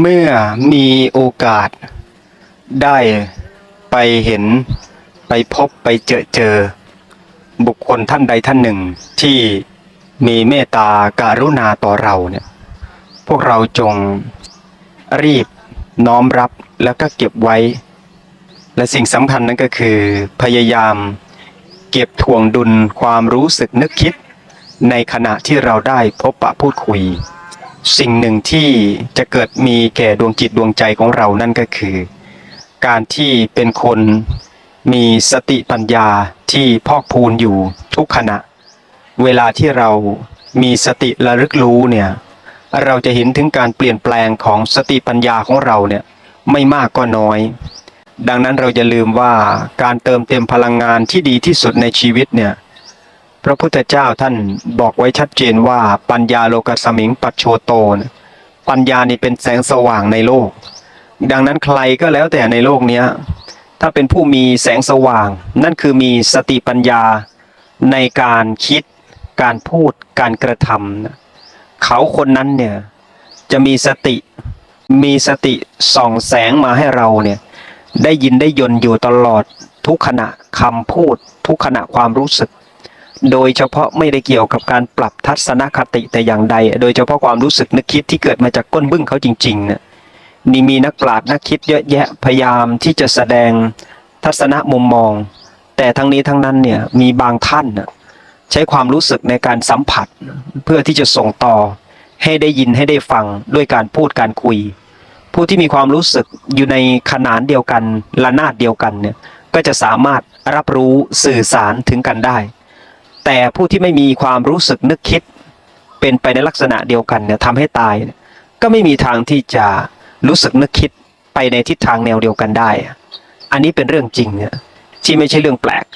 เมื่อมีโอกาส ได้ไปเห็นไปพบไปเจอเจอ บุคคลท่านใดท่านหนึ่ง ที่มีเมตตาการุณาต่อเราเนี่ย พวกเราจงรีบน้อมรับแล้วก็เก็บไว้ และสิ่งสำคัญนั่นก็คือ พยายามเก็บถ่วงดุลความรู้สึกนึกคิด ในขณะที่เราได้พบปะพูดคุย สิ่งหนึ่งที่จะเกิดมีแก่ดวงจิตดวงใจของเรานั่นก็คือ การที่เป็นคนมีสติปัญญาที่พอกพูนอยู่ทุกขณะ เวลาที่เรามีสติระลึกรู้เนี่ยเราจะเห็นถึงการเปลี่ยนแปลงของสติปัญญาของเราเนี่ยไม่มากก็น้อย ดังนั้นเราจะลืมว่าการเติมเต็มพลังงานที่ดีที่สุดในชีวิตเนี่ย พระพุทธเจ้าท่านบอกไว้ชัดเจนว่าปัญญาโลกสมิงปัจโชโตนะปัญญานี่เป็นแสงสว่างในโลก ดังนั้นใครก็แล้วแต่ในโลกเนี้ยถ้าเป็นผู้มีแสงสว่าง นั่นคือมีสติปัญญาในการคิด การพูด การกระทำนะเขาคนนั้นเนี่ยจะมีสติ มีสติส่องแสงมาให้เราเนี่ยได้ยินได้ยนอยู่ตลอดทุกขณะคำพูด ทุกขณะความรู้สึก โดยเฉพาะไม่ได้เกี่ยวกับการปรับทัศนคติแต่อย่างใด โดยเฉพาะความรู้สึกนึกคิดที่เกิดมาจากก้นบึ้งเขาจริงๆนี่ยนี่มีนักปราชญ์นักคิดเยอะแยะพยายามที่จะแสดงทัศนมุมมอง แต่ทั้งนี้ทั้งนั้นเนี่ยมีบางท่านนะใช้ความรู้สึกในการสัมผัส เพื่อที่จะส่งต่อ ให้ได้ยินให้ได้ฟังด้วยการพูดการคุย ผู้ที่มีความรู้สึกอยู่ในขนานเดียวกันระนาดเดียวกันเนี่ยก็จะสามารถรับรู้สื่อสารถึงกันได้ แต่ผู้ที่ไม่มีความรู้สึกนึกคิด เป็นไปในลักษณะเดียวกันเนี่ยทำให้ตาย ก็ไม่มีทางที่จะรู้สึกนึกคิดไปในทิศทางแนวเดียวกันได้ อันนี้เป็นเรื่องจริงเนี่ยที่ไม่ใช่เรื่องแปลก